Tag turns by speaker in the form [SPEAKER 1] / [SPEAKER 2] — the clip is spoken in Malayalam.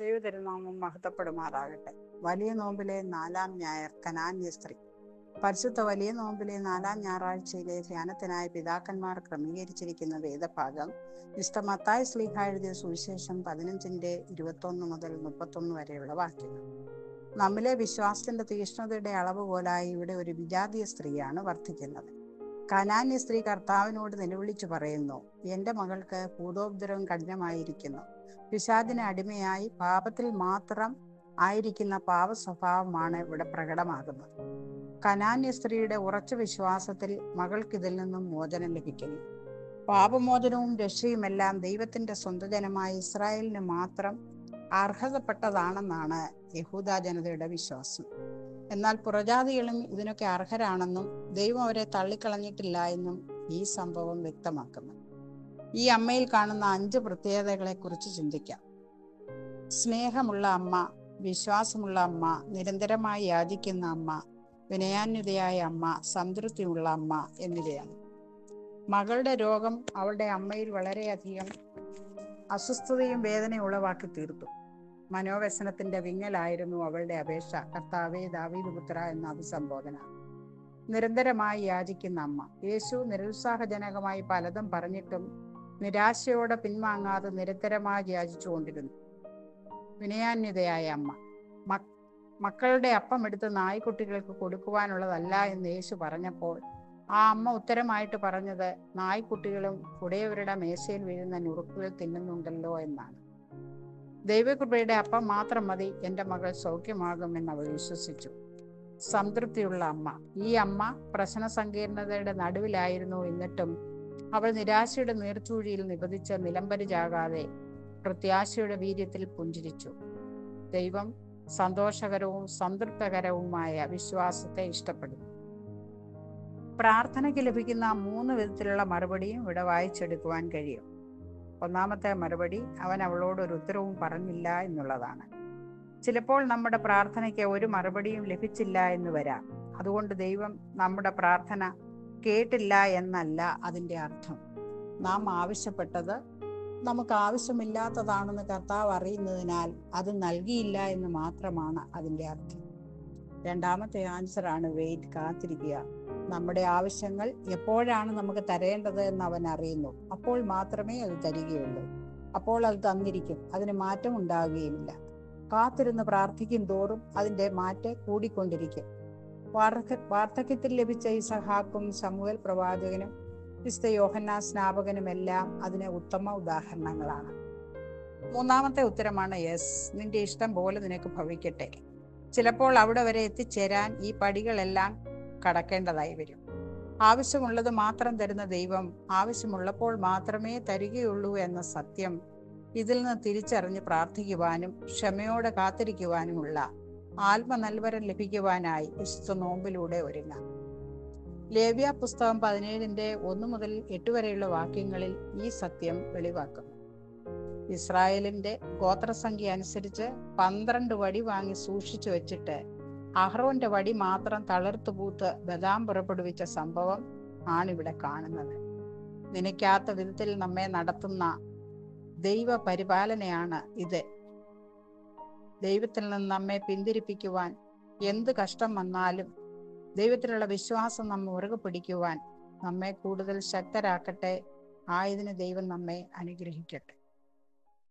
[SPEAKER 1] ദൈവതിരുനാമം മഹത്വപ്പെടുമാറാകട്ടെ. വലിയ നോമ്പിലെ നാലാം ഞായർ കനാന്യ സ്ത്രീ. പരിശുദ്ധ വലിയ നോമ്പിലെ നാലാം ഞായറാഴ്ചയിലെ ധ്യാനത്തിനായി പിതാക്കന്മാർ ക്രമീകരിച്ചിരിക്കുന്ന വേദഭാഗം മിസ്റ്റർ മത്തായ സ്ലീഹ എഴുതിയ സുവിശേഷം പതിനഞ്ചിന്റെ ഇരുപത്തൊന്ന് മുതൽ മുപ്പത്തൊന്ന് വരെയുള്ള വാക്യങ്ങൾ. നമ്മിലെ വിശ്വാസത്തിന്റെ തീഷ്ണതയുടെ അളവ് പോലായി ഇവിടെ ഒരു വിജാതീയ സ്ത്രീയാണ് വർദ്ധിക്കുന്നത് കനാന്യ സ്ത്രീ കർത്താവിനോട് നിലവിളിച്ചു പറയുന്നു എന്റെ മകൾക്ക് ഭൂതോപദ്രവം കഠിനമായിരിക്കുന്നു. പിശാദിന് അടിമയായി പാപത്തിൽ മാത്രം ആയിരിക്കുന്ന പാപ സ്വഭാവമാണ് ഇവിടെ പ്രകടമാകുന്നത്. കനാന്യ സ്ത്രീയുടെ ഉറച്ച വിശ്വാസത്തിൽ മകൾക്ക് ഇതിൽ നിന്നും മോചനം ലഭിക്കുന്നു. പാപമോചനവും രക്ഷയുമെല്ലാം ദൈവത്തിന്റെ സ്വന്തം ജനമായ ഇസ്രായേലിന് മാത്രം അർഹതപ്പെട്ടതാണെന്നാണ് യഹൂദ ജനതയുടെ വിശ്വാസം. എന്നാൽ പുറജാതികളും ഇതിനൊക്കെ അർഹരാണെന്നും ദൈവം അവരെ തള്ളിക്കളഞ്ഞിട്ടില്ല എന്നും ഈ സംഭവം വ്യക്തമാക്കുന്നു. ഈ അമ്മയിൽ കാണുന്ന അഞ്ച് പ്രത്യേകതകളെ കുറിച്ച് ചിന്തിക്കാം. സ്നേഹമുള്ള അമ്മ വിശ്വാസമുള്ള അമ്മ നിരന്തരമായി യാചിക്കുന്ന അമ്മ വിനയാന്യതയായ അമ്മ സംതൃപ്തിയുള്ള അമ്മ എന്നിവയാണ്. മകളുടെ രോഗം അവളുടെ അമ്മയിൽ വളരെയധികം അസ്വസ്ഥതയും വേദനയും ഉളവാക്കി തീർത്തു. മനോവ്യസനത്തിന്റെ വിങ്ങലായിരുന്നു അവളുടെ അപേക്ഷ. കർത്താവേ ദാവീദ് പുത്ര എന്ന അഭിസംബോധന. നിരന്തരമായി യാചിക്കുന്ന അമ്മ. യേശു നിരുത്സാഹജനകമായി പലതും പറഞ്ഞിട്ടും നിരാശയോടെ പിൻവാങ്ങാതെ നിരന്തരമായി യാചിച്ചുകൊണ്ടിരുന്നു. വിനയാന്യതയായ അമ്മ. മക്കളുടെ അപ്പം എടുത്ത് നായ്ക്കുട്ടികൾക്ക് കൊടുക്കുവാനുള്ളതല്ല എന്ന് യേശു പറഞ്ഞപ്പോൾ ആ അമ്മ ഉത്തരമായിട്ട് പറഞ്ഞത് നായ്ക്കുട്ടികളും ഉടയവരുടെ മേശയിൽ വീഴുന്ന നുറുക്കുകൾ തിന്നുന്നുണ്ടല്ലോ എന്നാണ്. ദൈവകൃപയുടെ അപ്പം മാത്രം മതി എന്റെ മകൾ സൗഖ്യമാകുമെന്ന് അവൾ വിശ്വസിച്ചു. സംതൃപ്തിയുള്ള അമ്മ. ഈ അമ്മ പ്രശ്ന സങ്കീർണതയുടെ നടുവിലായിരുന്നു എന്നിട്ടും അവൾ നിരാശയുടെ നീർച്ചൂഴിയിൽ നിബദിച്ച് നിലംപരിചാകാതെ പ്രത്യാശയുടെ വീര്യത്തിൽ പുഞ്ചിരിച്ചു. ദൈവം സന്തോഷകരവും സംതൃപ്തകരവുമായ വിശ്വാസത്തെ ഇഷ്ടപ്പെടുന്നു. പ്രാർത്ഥനയ്ക്ക് ലഭിക്കുന്ന മൂന്ന് വിധത്തിലുള്ള മറുപടിയും ഇവിടെ വായിച്ചെടുക്കുവാൻ കഴിയും. ഒന്നാമത്തെ മറുപടി അവൻ അവളോട് ഒരു ഉത്തരവും പറഞ്ഞില്ല എന്നുള്ളതാണ്. ചിലപ്പോൾ നമ്മുടെ പ്രാർത്ഥനയ്ക്ക് ഒരു മറുപടിയും ലഭിച്ചില്ല എന്ന് വരാം. അതുകൊണ്ട് ദൈവം നമ്മുടെ പ്രാർത്ഥന കേട്ടില്ല എന്നല്ല അതിന്റെ അർത്ഥം. നാം ആവശ്യപ്പെട്ടത് നമുക്ക് ആവശ്യമില്ലാത്തതാണെന്ന് കർത്താവ് അറിയുന്നതിനാൽ അത് നൽകിയില്ല എന്ന് മാത്രമാണ് അതിന്റെ അർത്ഥം. രണ്ടാമത്തെ ആൻസർ ആണ് വെയിറ്റ് കാത്തിരിക്കുക. നമ്മുടെ ആവശ്യങ്ങൾ എപ്പോഴാണ് നമുക്ക് തരേണ്ടത് എന്ന് അവൻ അറിയുന്നു. അപ്പോൾ മാത്രമേ അത് തരികയുള്ളൂ. അപ്പോൾ അത് തന്നിരിക്കും. അതിന് മാറ്റം ഉണ്ടാവുകയുമില്ല കാത്തിരുന്ന് പ്രാർത്ഥിക്കും തോറും അതിന്റെ മാറ്റ് കൂടിക്കൊണ്ടിരിക്കും. വാർദ്ധ വാർദ്ധക്യത്തിൽ ലഭിച്ച ഈ സഹാക്കും സമൂഹൽ പ്രവാചകനും വിശുദ്ധ സ്നാപകനും സ്നാപകനുമെല്ലാം അതിന് ഉത്തമ ഉദാഹരണങ്ങളാണ്. മൂന്നാമത്തെ ഉത്തരമാണ് യെസ് നിന്റെ ഇഷ്ടം പോലെ നിനക്ക് ഭവിക്കട്ടെ. ചിലപ്പോൾ അവിടെ വരെ എത്തിച്ചേരാൻ ഈ പടികളെല്ലാം കടക്കേണ്ടതായി വരും. ആവശ്യമുള്ളത് മാത്രം തരുന്ന ദൈവം ആവശ്യമുള്ളപ്പോൾ മാത്രമേ തരികയുള്ളൂ എന്ന സത്യം ഇതിൽ നിന്ന് തിരിച്ചറിഞ്ഞ് പ്രാർത്ഥിക്കുവാനും ക്ഷമയോടെ കാത്തിരിക്കുവാനുമുള്ള ആത്മനൽവരം ലഭിക്കുവാനായി വിശുദ്ധ നോമ്പിലൂടെ ഒരുങ്ങാം. ലേവ്യ പുസ്തകം പതിനേഴിന്റെ ഒന്ന് മുതൽ എട്ട് വരെയുള്ള വാക്യങ്ങളിൽ ഈ സത്യം വെളിവാക്കുന്നു. ഇസ്രായേലിന്റെ ഗോത്രസംഖ്യ അനുസരിച്ച് പന്ത്രണ്ട് വടി വാങ്ങി സൂക്ഷിച്ചു വെച്ചിട്ട് അഹ്റോന്റെ വടി മാത്രം തളർത്തു പൂത്ത് ബദാം പുറപ്പെടുവിച്ച സംഭവം ആണിവിടെ കാണുന്നത്. നിനക്കാത്ത വിധത്തിൽ നമ്മെ നടത്തുന്ന ദൈവ പരിപാലനയാണ് ഇത്. ദൈവത്തിൽ നിന്ന് നമ്മെ പിന്തിരിപ്പിക്കുവാൻ എന്ത് കഷ്ടം വന്നാലും ദൈവത്തിലുള്ള വിശ്വാസം നമ്മെ ഉറകു പിടിക്കുവാൻ നമ്മെ കൂടുതൽ ശക്തരാക്കട്ടെ. ആയതിന് ദൈവം നമ്മെ അനുഗ്രഹിക്കട്ടെ.